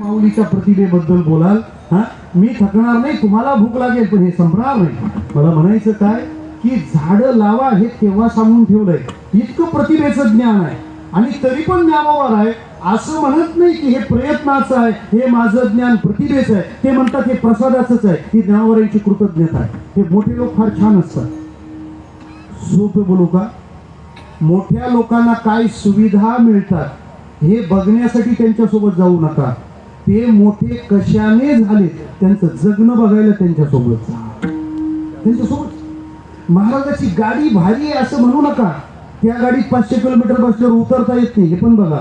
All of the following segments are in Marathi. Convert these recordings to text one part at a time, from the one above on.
माऊलीच्या प्रतिभेबद्दल बोलाल हा? मी थकणार नाही तुम्हाला भूक लागेल पण हे संपणार नाही. मला म्हणायचं काय की झाडं लावा हे केव्हा सांगून ठेवलंय. इतकं प्रतिभेचं ज्ञान आहे. आणि तरी पण ज्ञानावर आहे. असं म्हणत नाही की हे प्रयत्नाचं आहे हे माझं ज्ञान प्रतिभेचं आहे. ते म्हणतात हे प्रसादाचंच आहे. ही ज्ञानावरांची कृतज्ञता आहे. हे मोठे लोक फार छान असतात. सोपे बोलू का? मोठ्या लोकांना काय सुविधा मिळतात हे बघण्यासाठी त्यांच्यासोबत जाऊ नका. ते मोठे कशाने झाले? त्यांचं जगणं बघायला त्यांच्यासोबत त्यांच्यासोबत. महाराजाची गाडी भारी आहे असं म्हणू नका. त्या गाडीत पाचशे किलोमीटर बसल्यावर उतरता येत नाही. हे पण बघा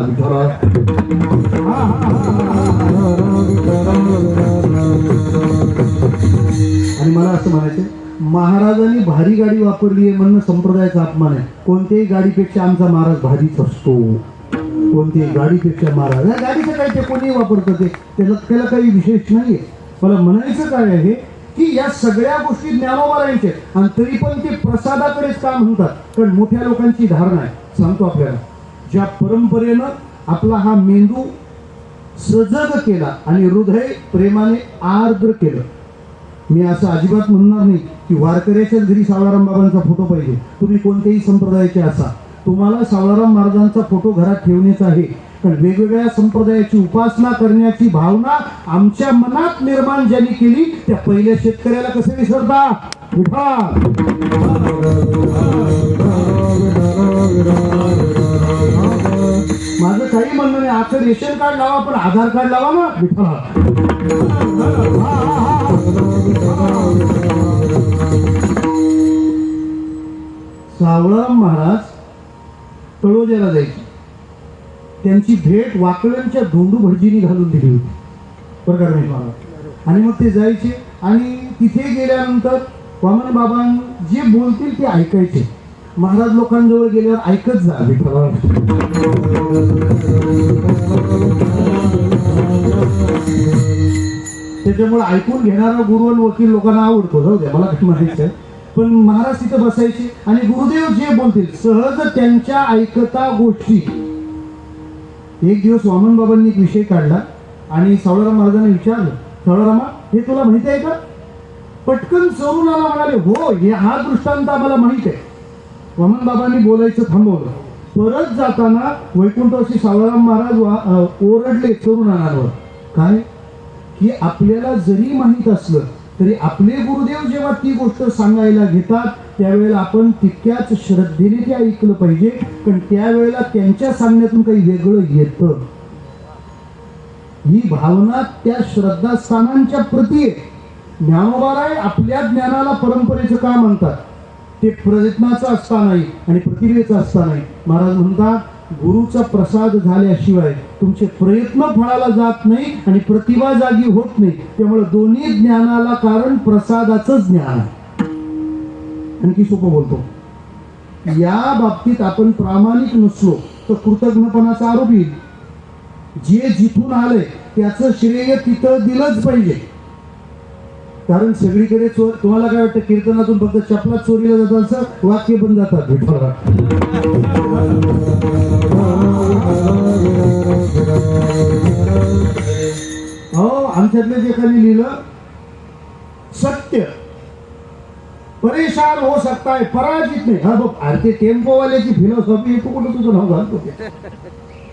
आणि मला असं म्हणायचं महाराजांनी भारी गाडी वापरली आहे म्हणणं संप्रदायाचा अपमान आहे. कोणत्याही गाडीपेक्षा आमचा महाराज भारीच असतो. कोणती गाडीपेक्षा महाराज? या गाडीचं काय ते कोणी वापरतं ते. त्याला त्याला काही विशेष नाहीये. मला म्हणायचं काय आहे की या सगळ्या गोष्टी ज्ञानोबारायचे आणि तरी पण ते प्रसादाकडेच काम म्हणतात कारण मोठ्या लोकांची धारणा आहे. सांगतो आपल्याला. ज्या परंपरेनं आपला हा मेंदू सजग केला आणि हृदय प्रेमाने आर्द्र केलं. मी असं अजिबात म्हणणार नाही की वारकऱ्याच्याच घरी सावळाराम बाबांचा फोटो पाहिजे. तुम्ही कोणत्याही संप्रदायाचे असा तुम्हाला सावळाराम महाराजांचा फोटो घरात ठेवण्याचा आहे. पण वेगवेगळ्या संप्रदायाची उपासना करण्याची भावना आमच्या मनात निर्माण ज्यांनी केली त्या पहिल्या शेतकऱ्याला कसं विसरता? माझं काही म्हणणं नाही आता रेशन कार्ड लावा पण आधार कार्ड लावा ना. विठा सावळाराम महाराज तळोज्याला जायची. त्यांची भेट वाकड्यांच्या धोंडू भटजीनी घालून दिली होती. बरं महाराज आणि मग ते जायचे आणि तिथे गेल्यानंतर वामन बाबा जे बोलतील ते ऐकायचे. महाराज लोकांजवळ गेल्यावर ऐकत जा त्याच्यामुळे ऐकून घेणारा गुरु आणि वकील लोकांना आवडतो. जाऊ द्या मला काही म्हणायचं आहे. पण महाराज तिथे बसायचे आणि गुरुदेव जे बोलतील सहज त्यांच्या ऐकता गोष्टी. एक दिवस वामन बाबांनी एक विषय काढला आणि सावळाराम महाराजांना विचारलं सावळारामा हे तुला माहिती आहे का? पटकन चरून आला म्हणाले हो हे हा दृष्टांत आम्हाला माहीत आहे. वामन बाबांनी बोलायचं थांबवलं. परत जाताना वैकुंठवासी सावळाराम महाराज वा- चरून ओरडले तरुणांवर काय? की आपल्याला जरी माहीत असलं तरी आपले गुरुदेव जेव्हा ती गोष्ट सांगायला घेतात त्यावेळेला आपण तितक्याच श्रद्धेने ते ऐकलं पाहिजे कारण त्यावेळेला त्यांच्या सांगण्यातून काही वेगळं येतं. ही भावना त्या श्रद्धास्थानांच्या प्रती ज्ञानोबाराय आपल्या ज्ञानाला परंपरेचं का म्हणतात? ते प्रयत्नाचं असता नाही आणि प्रतिभेचं असता नाही महाराज म्हणतात गुरुचा प्रसाद झाल्याशिवाय तुमचे प्रयत्न फळाला जात नाही आणि प्रतिभा जागी होत नाही. त्यामुळे दोन्ही ज्ञानाला कारण प्रसादाचं ज्ञान आहे. आणखी सोपं बोलतो. या बाबतीत आपण प्रामाणिक नसलो तर कृतज्ञपणाचा आरोप येईल. जे जिथून आले त्याचं श्रेय तिथं दिलंच पाहिजे. कारण सगळीकडे चोर तुम्हाला काय वाटतं कीर्तनातून फक्त चपला चोरीला जातात असं? वाक्य पण जातात विठ्ठला अहो आमच्यातल्या जे एकाने लिहिलं सत्य. परेशान हो सकता है पराजित नाही. हा बघ अरे ते टेम्पोवाल्याची फिलॉसॉफी तू कुठं तुझं नाव घालतो?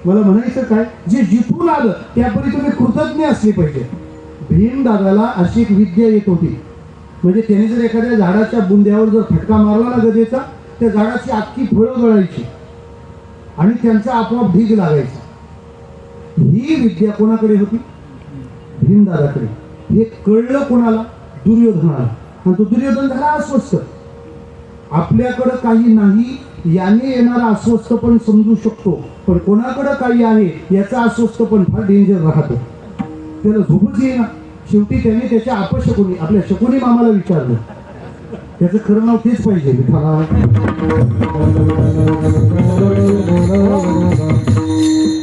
मला म्हणायचं काय? जे जिथून आलं त्यापरी तुम्ही कृतज्ञ असले पाहिजे. भीम दादाला अशी एक विद्या येत होती. म्हणजे त्याने जर एखाद्या झाडाच्या बुंद्यावर जर फटका मारला ना गदेचा त्या झाडाची अख्खी फळं गळायची आणि त्यांचा आपोआप ढीग लागायचा. ही विद्या कोणाकडे होती? भीमदादाकडे हे कळलं कोणाला? दुर्योधनाला. आणि तो दुर्योधन झाला अस्वस्थ. आपल्याकडं काही नाही याने येणारा अस्वस्थ पण समजू शकतो. पण कोणाकडं काही आहे याचा अस्वस्थ पण फार डेंजर राहतो. त्याला झोपच येईना शेवटी त्याने त्याच्या अपशकुनी आपल्या शकुनी मामाला विचारलं. त्याचं खरं नाव तेच पाहिजे विठाला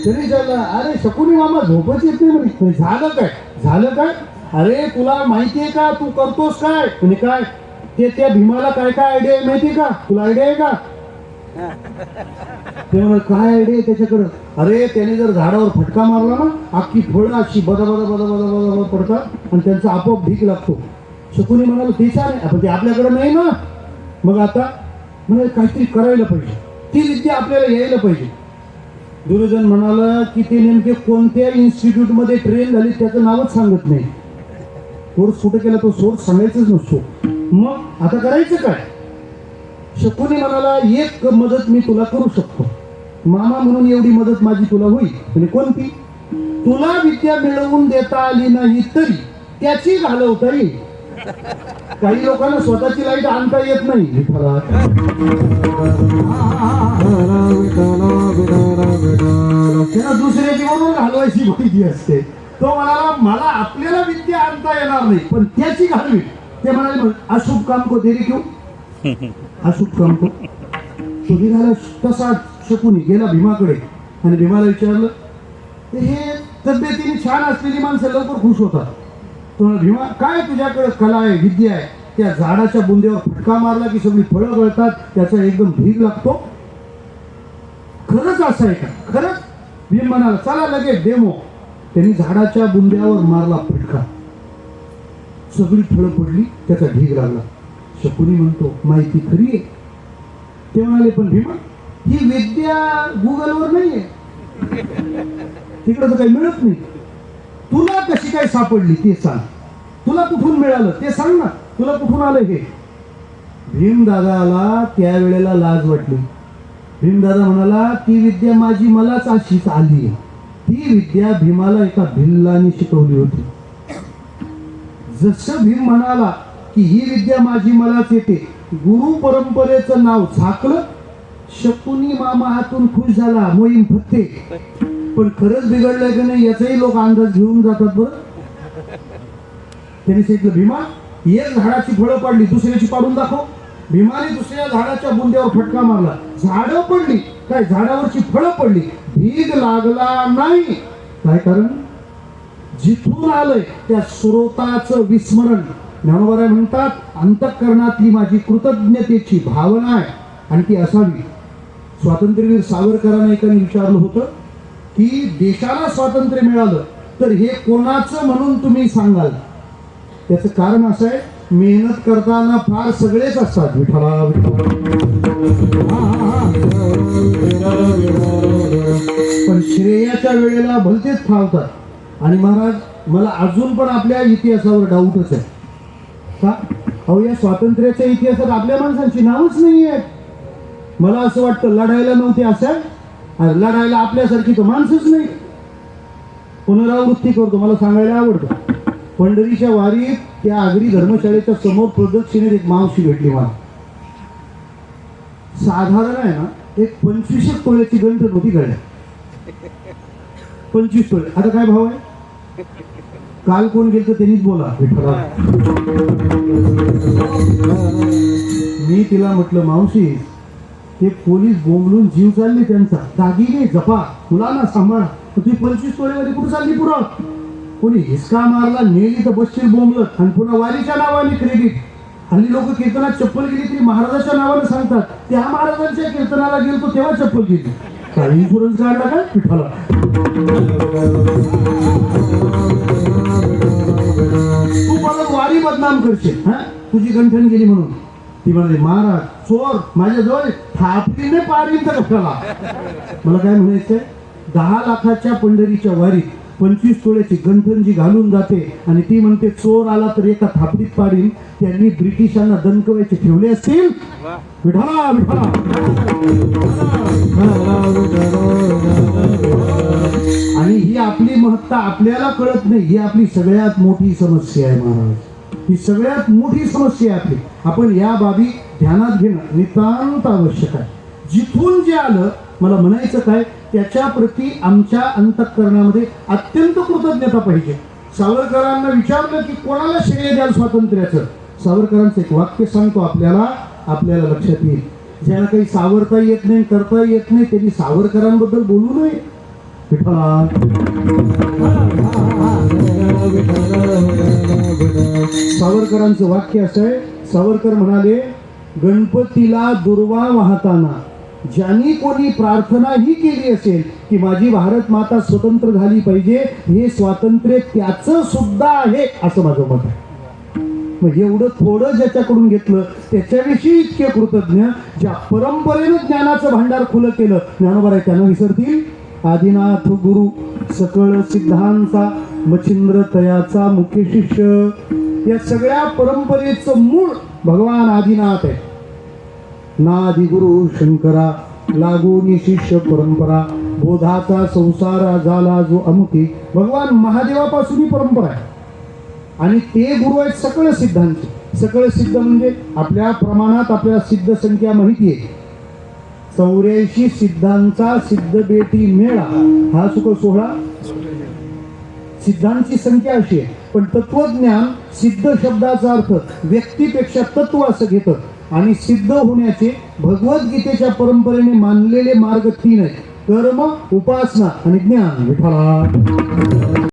तरी झालं अरे शकुनी मामा झोपच येत नाही म्हणे. झालं काय? झालं काय? अरे तुला माहितीये का? तू करतोस काय? म्हणजे काय? ते त्या भीमाला काय काय आयडिया आहे माहितीये का? तुला आयडिया आहे का? त्यामुळे काय आयडिया त्याच्याकडं? अरे त्याने जर झाडावर फटका मारला ना अख्खी फळं अशी बदा बदा बदा बदा बदा बदा पडतात आणि त्यांचा आपोआप भीक लागतो. शकुनी म्हणाल ते छान आहे पण ते आपल्याकडे नाही ना. मग आता म्हणजे काहीतरी करायला पाहिजे. ती विद्या आपल्याला यायला पाहिजे. दुर्जन म्हणाला की ते नेमके कोणत्या इन्स्टिट्यूटमध्ये ट्रेन झाली त्याचं नावच सांगत नाही. कोर्स कुठे केला तो? सोर्स सांगायचाच नसतो. मग आता करायचं काय? शकुनी म्हणाला एक मदत मी तुला करू शकतो. मामा म्हणून एवढी मदत माझी तुला होईल. म्हणजे कोणती तुला विद्या मिळवून देता आली नाही तरी त्याची घालवता येईल. काही लोकांना स्वतःची लाइट आणता येत नाही. त्यांना दुसऱ्याची म्हणून घालवायची माहिती असते. तो म्हणाला मला आपल्याला विद्या आणता येणार नाही पण त्याची घालवी. ते म्हणाले अशुभ काम को देरी घेऊ हा सुख को तो निघाला तसा शकून गेला भीमाकडे. आणि भीमाला विचारलं हे तब्येतीने छान असलेली माणसं लवकर खुश होतात. तर भीमा काय तुझ्याकडे कला आहे विद्या आहे? त्या झाडाच्या बुंद्यावर फटका मारला की सगळी फळं गळतात त्याचा एकदम भीग लागतो? खरंच असं आहे का? खरंच? भीम म्हणाला चला लगेच डेमो. त्यांनी झाडाच्या बुंद्यावर मारला फटका. सगळी फळं पडली त्याचा ढीग लागला. शकुनी म्हणतो? माहिती खरी आहे. ते म्हणाले पण भीमा ही विद्या गुगलवर नाहीये. आहे तिकडं तर काही मिळत नाही. तुला कशी काय सापडली ते सांग. तुला कुठून मिळालं ते सांग ना. तुला कुठून आलं हे? भीमदादाला त्यावेळेला लाज वाटली. भीमदादा म्हणाला ती विद्या माझी मलाच अशीच आली ती विद्या भीमाला एका भिल्लाने शिकवली होती. जसं भीम म्हणाला की ही विद्या माझी मलाच येते. गुरु परंपरेचं नाव झाकलं शकुनी मामा हातून खुश झाला मोहीम फत्ते पण खरंच बिघडलंय की नाही याचाही लोक अंदाज घेऊन जातात बरं. त्यांनी सांगितलं भीमा एक झाडाची फळं पाडली दुसऱ्याची पाडून दाखव. भीमाने दुसऱ्या झाडाच्या बुंद्यावर फटका मारला. झाडं पडली. काय झाडावरची फळं पडली. भीग लागला नाही. काय कारण? जिथून आलंय त्या स्रोताचं विस्मरण. ज्ञानोबराय म्हणतात अंतःकरणातली माझी कृतज्ञतेची भावना आहे. आणि ती असावी. स्वातंत्र्यवीर सावरकरांना एकाने विचारलं होतं की देशाला स्वातंत्र्य मिळालं तर हे कोणाचं म्हणून तुम्ही सांगाल? त्याचं कारण असं आहे मेहनत करताना फार सगळेच असतात. विठ्ठला पण श्रेयाच्या वेळेला भलतेच फावतात आणि महाराज मला अजून पण आपल्या इतिहासावर डाऊटच आहे. अहो या स्वातंत्र्याच्या इतिहासात आपल्या माणसांची नावच नाही आहेत मला असं वाटतं लढायला नव्हते असं. आणि लढायला आपल्यासारखी तर माणसंच नाही. पुनरावृत्ती करतो मला सांगायला आवडतं. पंढरीच्या वारीत त्या आगरी धर्मशाळेच्या समोर प्रदक्षिणेत एक मावशी भेटली मला. साधारण आहे ना एक पंचवीस तोळ्याची गंठ नव्हती गळ्या पंचवीस तोळे. आता काय भाव आहे? काल कोण गेलं त्यांनीच बोला. विठ्ठला मी तिला म्हटलं मावशी ते पोलीस बोंबलून जीव चालले त्यांचा. दागिने जपा. तुला ना सांभाळ तुझी पंचवीस तोळेमध्ये कुठं चालली पुढं? कोणी हिसका मारला नेली तर बसशील बोंबलत. आणि पुन्हा वारीच्या नावाने क्रेडिट हल्ली लोक कीर्तनात चप्पल गेली तरी महाराजाच्या नावाने सांगतात त्या महाराजांच्या कीर्तनाला गेलो तेव्हा चप्पल गेली. काही इन्शुरन्स काढला का? पिठाला. मला बदनाम करशील हा? तुझी गंठन गेली म्हणून. ती म्हणाली महाराज चोर माझ्याजवळ थापलीने पारील तर कशाला मला काय म्हणायचंय? दहा लाखाच्या पंढरीच्या वारीत पंचवीस तोळ्याची गंठन जी घालून जाते आणि ती म्हणते चोर आला तर एका थापडीत पाडील त्यांनी ब्रिटिशांना दणकवायचे ठेवले असतील. विठाला विठाला आणि ही आपली महत्ता आपल्याला कळत नाही ही आपली सगळ्यात मोठी समस्या आहे महाराज. ही सगळ्यात मोठी समस्या आहे आपली. आपण या बाबी ध्यानात घेणं नितांत आवश्यक आहे. जिथून जे आलं मला म्हणायचं काय त्याच्या प्रती आमच्या अंतःकरणामध्ये अत्यंत कृतज्ञता पाहिजे. सावरकरांना विचारलं की कोणाला श्रेय द्याल स्वातंत्र्याचं? सावरकरांचं एक वाक्य सांगतो आपल्याला आपल्याला लक्षात येईल. ज्याला काही सावरता येत नाही करता येत नाही त्यांनी सावरकरांबद्दल बोलू नये. सावरकरांचं वाक्य असं आहे. सावरकर म्हणाले गणपतीला दुर्वा वाहताना ज्यांनी कोणी प्रार्थना ही केली असेल की माझी भारत माता स्वतंत्र झाली पाहिजे हे स्वातंत्र्य त्याचं सुद्धा आहे असं माझं मत आहे. मग एवढं थोडं ज्याच्याकडून घेतलं त्याच्याविषयी इतके कृतज्ञ ज्या परंपरेनं ज्ञानाचं भांडार खुलं केलं ज्ञानोबा आहे त्यांना विसरतील. आदिनाथ गुरु सकळ सिद्धांचा मच्छिंद्र तयाचा मुख्य शिष्य. या सगळ्या परंपरेचं मूळ भगवान आदिनाथ आहे. नादी गुरु शंकरा लागूनी शिष्य परंपरा बोधाचा संसार झाला जो अमुखी. भगवान महादेवापासून ही परंपरा आहे. आणि ते गुरु आहेत सकळ सिद्धांचे सकळ सिद्ध म्हणजे आपल्या प्रमाणात आपल्या सिद्ध संख्या माहिती आहे. चौऱ्याऐंशी सिद्धांचा सिद्ध बेटी मेळा. हा सुख सोहळा? सिद्धांची संख्या अशी आहे. पण तत्वज्ञान सिद्ध शब्दाचा अर्थ व्यक्तीपेक्षा तत्व असं घेतं. आणि सिद्ध होण्याचे भगवद्गीतेच्या परंपरेने मानलेले मार्ग तीन आहेत. कर्म उपासना आणि ज्ञान. विठ्ठला